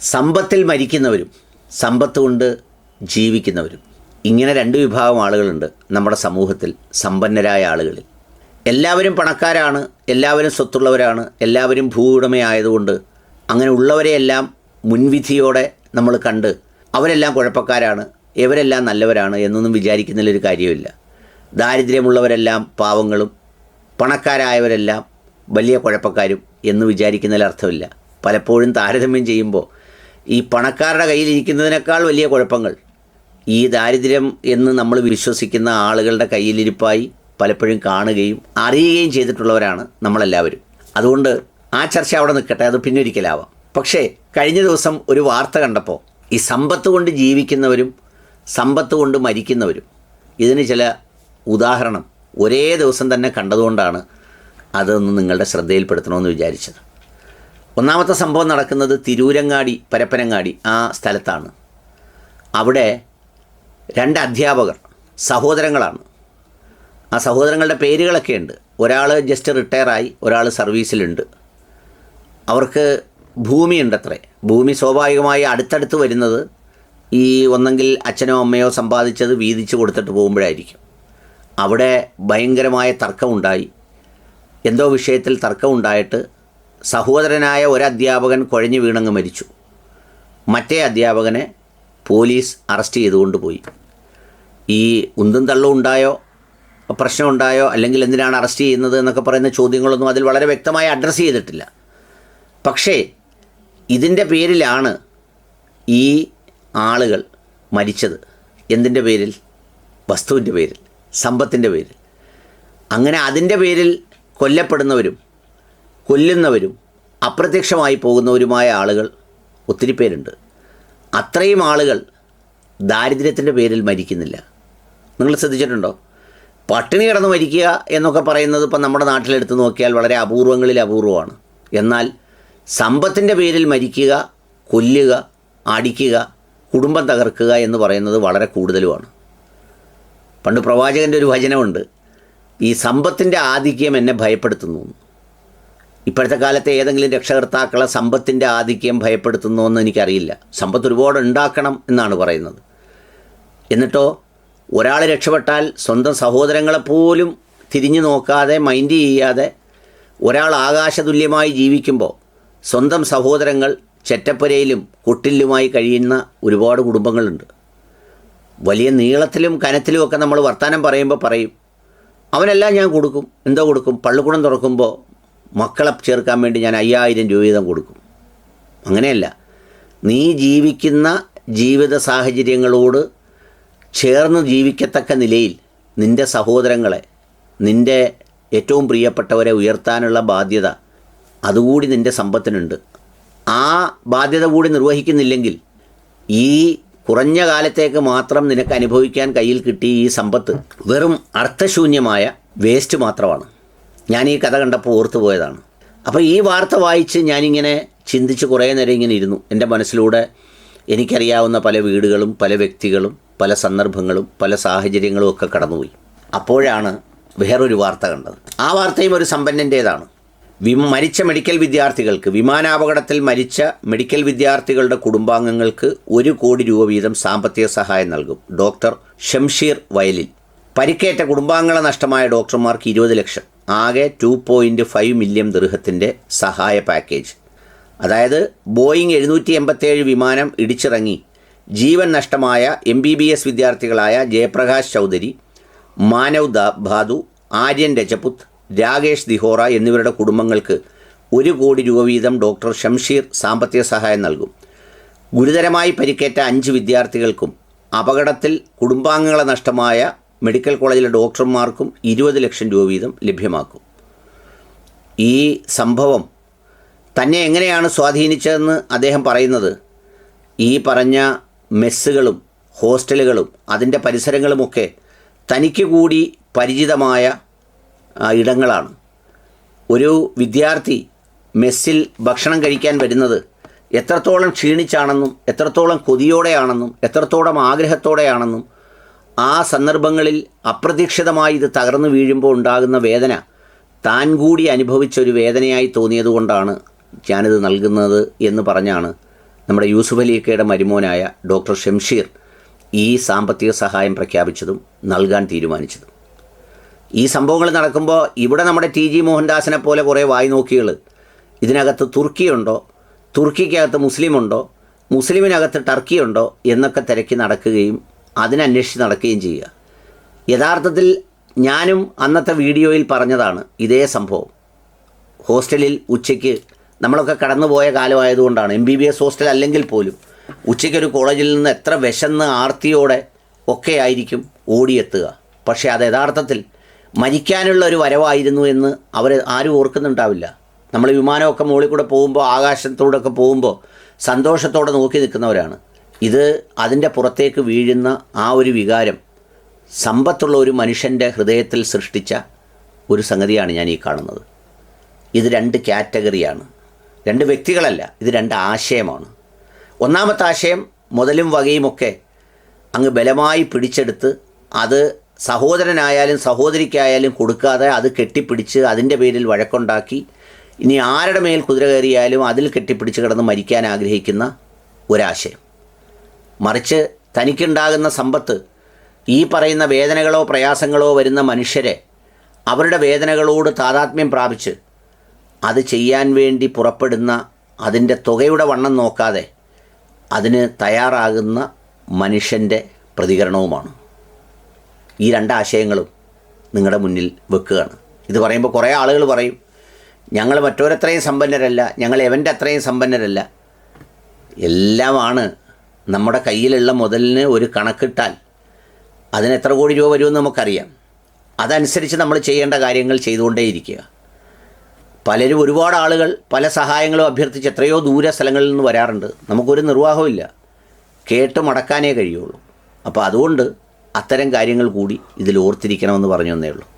സമ്പത്തിൽ മരിക്കുന്നവരും സമ്പത്ത് കൊണ്ട് ജീവിക്കുന്നവരും. ഇങ്ങനെ രണ്ട് വിഭാഗം ആളുകളുണ്ട് നമ്മുടെ സമൂഹത്തിൽ സമ്പന്നരായ ആളുകളിൽ. എല്ലാവരും പണക്കാരാണ് എല്ലാവരും സ്വത്തുള്ളവരാണ് എല്ലാവരും ഭൂവുടമയായതുകൊണ്ട് അങ്ങനെ ഉള്ളവരെയെല്ലാം മുൻവിധിയോടെ നമ്മൾ കണ്ട് അവരെല്ലാം കുഴപ്പക്കാരാണ് ഇവരെല്ലാം നല്ലവരാണ് എന്നൊന്നും വിചാരിക്കുന്നതിലൊരു കാര്യമില്ല ദാരിദ്ര്യമുള്ളവരെല്ലാം പാവങ്ങളും പണക്കാരായവരെല്ലാം വലിയ കുഴപ്പക്കാരും എന്ന് വിചാരിക്കുന്നതിൽ അർത്ഥമില്ല പലപ്പോഴും താരതമ്യം ചെയ്യുമ്പോൾ ഈ പണക്കാരുടെ കയ്യിലിരിക്കുന്നതിനേക്കാൾ വലിയ കുഴപ്പങ്ങൾ. ഈ ദാരിദ്ര്യം എന്ന് നമ്മൾ വിശ്വസിക്കുന്ന ആളുകളുടെ കയ്യിലിരിപ്പായി പലപ്പോഴും കാണുകയും അറിയുകയും ചെയ്തിട്ടുള്ളവരാണ് നമ്മളെല്ലാവരും. അതുകൊണ്ട് ആ ചർച്ച അവിടെ നിൽക്കട്ടെ അത് പിന്നൊരിക്കലാവാം പക്ഷേ കഴിഞ്ഞ ദിവസം ഒരു വാർത്ത കണ്ടപ്പോൾ ഈ സമ്പത്ത് കൊണ്ട് ജീവിക്കുന്നവരും സമ്പത്ത് കൊണ്ട് മരിക്കുന്നവരും ഇതിന് ചില ഉദാഹരണം ഒരേ ദിവസം തന്നെ കണ്ടതുകൊണ്ടാണ് അതൊന്ന് നിങ്ങളുടെ ശ്രദ്ധയിൽപ്പെടുത്തണമെന്ന് വിചാരിച്ചത്. ഒന്നാമത്തെ സംഭവം നടക്കുന്നത് തിരൂരങ്ങാടി പരപ്പനങ്ങാടി ആ സ്ഥലത്താണ്. അവിടെ രണ്ട് അധ്യാപകർ സഹോദരങ്ങളാണ്. ആ സഹോദരങ്ങളുടെ പേരുകളൊക്കെ ഉണ്ട്. ഒരാൾ ജസ്റ്റ് റിട്ടയറായി ഒരാൾ സർവീസിലുണ്ട് അവർക്ക് ഭൂമിയുണ്ടത്രേ. ഭൂമി സ്വാഭാവികമായി അടുത്തടുത്ത് വരുന്നത് ഈ ഒന്നെങ്കിൽ അച്ഛനോ അമ്മയോ സമ്പാദിച്ചത് വീതിച്ച് കൊടുത്തിട്ട് പോകുമ്പോഴായിരിക്കും. അവിടെ ഭയങ്കരമായ തർക്കമുണ്ടായി. എന്തോ വിഷയത്തിൽ തർക്കമുണ്ടായിട്ട് സഹോദരനായ ഒരു അധ്യാപകൻ കുഴഞ്ഞു വീണങ്ങ് മരിച്ചു. മറ്റേ അധ്യാപകനെ പോലീസ് അറസ്റ്റ് ചെയ്തുകൊണ്ട് പോയി. ഈ ഉന്തും തള്ളും ഉണ്ടായോ? പ്രശ്നമുണ്ടായോ? അല്ലെങ്കിൽ എന്തിനാണ് അറസ്റ്റ് ചെയ്യുന്നത് എന്നൊക്കെ പറയുന്ന ചോദ്യങ്ങളൊന്നും അതിൽ വളരെ വ്യക്തമായി അഡ്രസ്സ് ചെയ്തിട്ടില്ല. പക്ഷേ ഇതിന്റെ പേരിലാണ് ഈ ആളുകൾ മരിച്ചത്. എന്തിന്റെ പേരിൽ? വസ്തുവിന്റെ പേരിൽ സമ്പത്തിന്റെ പേരിൽ. അങ്ങനെ അതിന്റെ പേരിൽ കൊല്ലപ്പെടുന്നവരും കൊല്ലുന്നവരും അപ്രത്യക്ഷമായി പോകുന്നവരുമായ ആളുകൾ ഒത്തിരി പേരുണ്ട്. അത്രയും ആളുകൾ ദാരിദ്ര്യത്തിന്റെ പേരിൽ മരിക്കുന്നില്ല. നിങ്ങൾ ശ്രദ്ധിച്ചിട്ടുണ്ടോ? പട്ടിണി കിടന്ന് മരിക്കുക എന്നൊക്കെ പറയുന്നത് ഇപ്പം നമ്മുടെ നാട്ടിലെടുത്ത് നോക്കിയാൽ വളരെ അപൂർവങ്ങളിൽ അപൂർവമാണ്. എന്നാൽ സമ്പത്തിന്റെ പേരിൽ മരിക്കുക കൊല്ലുക അടിക്കുക കുടുംബം തകർക്കുക എന്ന് പറയുന്നത് വളരെ കൂടുതലുമാണ്. പണ്ട് പ്രവാചകന്റെ ഒരു വചനമുണ്ട് ഈ സമ്പത്തിന്റെ ആധിക്യം എന്നെ ഭയപ്പെടുത്തുന്നു. ഇപ്പോഴത്തെ കാലത്തെ ഏതെങ്കിലും രക്ഷകർത്താക്കളെ സമ്പത്തിന്റെ ആധിക്യം ഭയപ്പെടുത്തുന്നു എന്ന് എനിക്കറിയില്ല. സമ്പത്ത് ഒരുപാട് ഉണ്ടാക്കണം എന്നാണ് പറയുന്നത്. എന്നിട്ടോ ഒരാൾ രക്ഷപ്പെട്ടാൽ സ്വന്തം സഹോദരങ്ങളെപ്പോലും തിരിഞ്ഞു നോക്കാതെ മൈൻഡ് ചെയ്യാതെ ഒരാൾ ആകാശതുല്യമായി ജീവിക്കുമ്പോൾ സ്വന്തം സഹോദരങ്ങൾ ചെറ്റപ്പുരയിലും കൊട്ടിലുമായി കഴിയുന്ന ഒരുപാട് കുടുംബങ്ങളുണ്ട്. വലിയ നീളത്തിലും കനത്തിലുമൊക്കെ നമ്മൾ വർത്തമാനം പറയുമ്പോൾ പറയും അവനെല്ലാം ഞാൻ കൊടുക്കും. എന്തോ കൊടുക്കും? പള്ളിക്കൂടം തുറക്കുമ്പോൾ മക്കളെ ചേർക്കാൻ വേണ്ടി ഞാൻ അയ്യായിരം രൂപ വീതം കൊടുക്കും. അങ്ങനെയല്ല. നീ ജീവിക്കുന്ന ജീവിത സാഹചര്യങ്ങളോട് ചേർന്ന് ജീവിക്കത്തക്ക നിലയിൽ നിന്റെ സഹോദരങ്ങളെ നിന്റെ ഏറ്റവും പ്രിയപ്പെട്ടവരെ ഉയർത്താനുള്ള ബാധ്യത അതുകൂടി നിന്റെ സമ്പത്തിനുണ്ട്. ആ ബാധ്യത കൂടി നിർവഹിക്കുന്നില്ലെങ്കിൽ ഈ കുറഞ്ഞ കാലത്തേക്ക് മാത്രം നിനക്ക് അനുഭവിക്കാൻ കയ്യിൽ കിട്ടിയ ഈ സമ്പത്ത് വെറും അർത്ഥശൂന്യമായ വേസ്റ്റ് മാത്രമാണ്. ഞാൻ ഈ കഥ കണ്ടപ്പോൾ ഓർത്തു പോയതാണ്. അപ്പോൾ ഈ വാർത്ത വായിച്ച് ഞാനിങ്ങനെ ചിന്തിച്ച് കുറേ നേരം ഇങ്ങനെ ഇരുന്നു. എന്റെ മനസ്സിലൂടെ എനിക്കറിയാവുന്ന പല വീടുകളും പല വ്യക്തികളും പല സന്ദർഭങ്ങളും പല സാഹചര്യങ്ങളും ഒക്കെ കടന്നുപോയി. അപ്പോഴാണ് വേറൊരു വാർത്ത കണ്ടത്. ആ വാർത്തയും ഒരു സമ്പന്നന്റേതാണ്. വിമ മരിച്ച മെഡിക്കൽ വിദ്യാർത്ഥികൾക്ക് വിമാനാപകടത്തിൽ മരിച്ച മെഡിക്കൽ വിദ്യാർത്ഥികളുടെ കുടുംബാംഗങ്ങൾക്ക് ഒരു കോടി രൂപ വീതം സാമ്പത്തിക സഹായം നൽകും. ഡോക്ടർ ഷംഷീർ വയലിൽ. പരിക്കേറ്റ കുടുംബാംഗങ്ങളെ നഷ്ടമായ ഡോക്ടർമാർക്ക് ഇരുപത് ലക്ഷം. ആകെ ടു പോയിന്റ് ഫൈവ് മില്യൺ ദൃഹത്തിന്റെ സഹായ പാക്കേജ് അതായത് ബോയിങ് എഴുന്നൂറ്റി എൺപത്തേഴ് വിമാനം ഇടിച്ചിറങ്ങി. ജീവൻ നഷ്ടമായ എം ബി ബി എസ് വിദ്യാർത്ഥികളായ ജയപ്രകാശ് ചൗധരി മാനവ് ഭാദു ആര്യൻ രജപുത് രാകേഷ് ദിഹോറ എന്നിവരുടെ കുടുംബങ്ങൾക്ക് ഒരു കോടി രൂപ വീതം ഡോക്ടർ ഷംഷീർ സാമ്പത്തിക സഹായം നൽകും. ഗുരുതരമായി പരിക്കേറ്റ അഞ്ച് വിദ്യാർത്ഥികൾക്കും അപകടത്തിൽ കുടുംബാംഗങ്ങളെ നഷ്ടമായ മെഡിക്കൽ കോളേജിലെ ഡോക്ടർമാർക്കും ഇരുപത് ലക്ഷം രൂപ വീതം ലഭ്യമാക്കും. ഈ സംഭവം തന്നെ എങ്ങനെയാണ് സ്വാധീനിച്ചതെന്ന് അദ്ദേഹം പറയുന്നത്? ഈ പറഞ്ഞ മെസ്സുകളും ഹോസ്റ്റലുകളും അതിന്റെ പരിസരങ്ങളുമൊക്കെ തനിക്ക് കൂടി പരിചിതമായ ഇടങ്ങളാണ്. ഒരു വിദ്യാർത്ഥി മെസ്സിൽ ഭക്ഷണം കഴിക്കാൻ വരുന്നത് എത്രത്തോളം ക്ഷീണിച്ചാണെന്നും എത്രത്തോളം കൊതിയോടെയാണെന്നും എത്രത്തോളം ആഗ്രഹത്തോടെയാണെന്നും ആ സന്ദർഭങ്ങളിൽ അപ്രതീക്ഷിതമായി ഇത് തകർന്നു വീഴുമ്പോൾ ഉണ്ടാകുന്ന വേദന താൻ കൂടി അനുഭവിച്ചൊരു വേദനയായി തോന്നിയതുകൊണ്ടാണ് ഞാനിത് നൽകുന്നത് എന്ന് പറഞ്ഞാണ് നമ്മുടെ യൂസുഫ് അലിക്കയുടെ മരുമോനായ ഡോക്ടർ ഷംഷീർ ഈ സാമ്പത്തിക സഹായം പ്രഖ്യാപിച്ചതും നൽകാൻ തീരുമാനിച്ചതും. ഈ സംഭവങ്ങൾ നടക്കുമ്പോൾ ഇവിടെ നമ്മുടെ ടി ജി മോഹൻദാസിനെ പോലെ കുറേ വായി നോക്കികൾ ഇതിനകത്ത് തുർക്കിയുണ്ടോ? തുർക്കിക്കകത്ത് മുസ്ലിമുണ്ടോ? മുസ്ലിമിനകത്ത് ടർക്കിയുണ്ടോ? എന്നൊക്കെ തിരക്കി നടക്കുകയും അതിനന്വേഷിച്ച് നടക്കുകയും ചെയ്യുക. യഥാർത്ഥത്തിൽ ഞാനും അന്നത്തെ വീഡിയോയിൽ പറഞ്ഞതാണ് ഇതേ സംഭവം. ഹോസ്റ്റലിൽ ഉച്ചയ്ക്ക് നമ്മളൊക്കെ കടന്നുപോയ കാലമായതുകൊണ്ടാണ്. M B B S hostel അല്ലെങ്കിൽ പോലും ഉച്ചയ്ക്കൊരു കോളേജിൽ നിന്ന് എത്ര വിശന്ന് ആർത്തിയോടെ ഒക്കെ ആയിരിക്കും ഓടിയെത്തുക. പക്ഷേ അത് യഥാർത്ഥത്തിൽ മരിക്കാനുള്ള ഒരു വരവായിരുന്നു എന്ന് അവർ ആരും ഓർക്കുന്നുണ്ടാവില്ല. നമ്മൾ വിമാനമൊക്കെ മുകളിൽ കൂടെ പോകുമ്പോൾ ആകാശത്തോടൊക്കെ പോകുമ്പോൾ സന്തോഷത്തോടെ നോക്കി നിൽക്കുന്നവരാണ്. ഇത് അതിന്റെ പുറത്തേക്ക് വീഴുന്ന ആ ഒരു വികാരം സമ്പത്തുള്ള ഒരു മനുഷ്യന്റെ ഹൃദയത്തിൽ സൃഷ്ടിച്ച ഒരു സംഗതിയാണ് ഞാൻ ഈ കാണുന്നത്. ഇത് രണ്ട് കാറ്റഗറിയാണ്. രണ്ട് വ്യക്തികളല്ല ഇത് രണ്ട് ആശയമാണ്. ഒന്നാമത്തെ ആശയം മുതലും വകയുമൊക്കെ അങ്ങ് ബലമായി പിടിച്ചെടുത്ത് അത് സഹോദരനായാലും സഹോദരിക്കായാലും കൊടുക്കാതെ അത് കെട്ടിപ്പിടിച്ച് അതിന്റെ പേരിൽ വഴക്കുണ്ടാക്കി ഇനി ആരുടെ മേൽ കുതിര കയറിയാലും അതിൽ കെട്ടിപ്പിടിച്ച് കിടന്ന് മരിക്കാൻ ആഗ്രഹിക്കുന്ന ഒരാശയം. മറിച്ച് തനിക്കുണ്ടാകുന്ന സമ്പത്ത് ഈ പറയുന്ന വേദനകളോ പ്രയാസങ്ങളോ വരുന്ന മനുഷ്യരെ അവരുടെ വേദനകളോട് താതാത്മ്യം പ്രാപിച്ച് അത് ചെയ്യാൻ വേണ്ടി പുറപ്പെടുന്ന അതിന്റെ തുകയുടെ വണ്ണം നോക്കാതെ അതിന് തയ്യാറാകുന്ന മനുഷ്യന്റെ പ്രതികരണവുമാണ്. ഈ രണ്ട് ആശയങ്ങളും നിങ്ങളുടെ മുന്നിൽ വെക്കുകയാണ്. ഇത് പറയുമ്പോൾ കുറേ ആളുകൾ പറയും ഞങ്ങൾ മറ്റോരത്രയും സമ്പന്നരല്ല ഞങ്ങൾ എവന്റെ അത്രയും സമ്പന്നരല്ല. എല്ലാമാണ് നമ്മുടെ കയ്യിലുള്ള മുതലിന് ഒരു കണക്കിട്ടാൽ അതിന് എത്ര കോടി രൂപ വരുമെന്ന് നമുക്കറിയാം. അതനുസരിച്ച് നമ്മൾ ചെയ്യേണ്ട കാര്യങ്ങൾ ചെയ്തുകൊണ്ടേയിരിക്കുക. പലരും ഒരുപാട് ആളുകൾ പല സഹായങ്ങളും അഭ്യർത്ഥിച്ച് എത്രയോ ദൂര സ്ഥലങ്ങളിൽ നിന്ന് വരാറുണ്ട്. നമുക്കൊരു നിർവാഹമില്ല കേട്ട് മടക്കാനേ കഴിയുള്ളൂ. അപ്പോൾ അതുകൊണ്ട് അത്തരം കാര്യങ്ങൾ കൂടി ഇതിൽ ഓർത്തിരിക്കണമെന്ന് പറഞ്ഞു തന്നേ ഉള്ളൂ.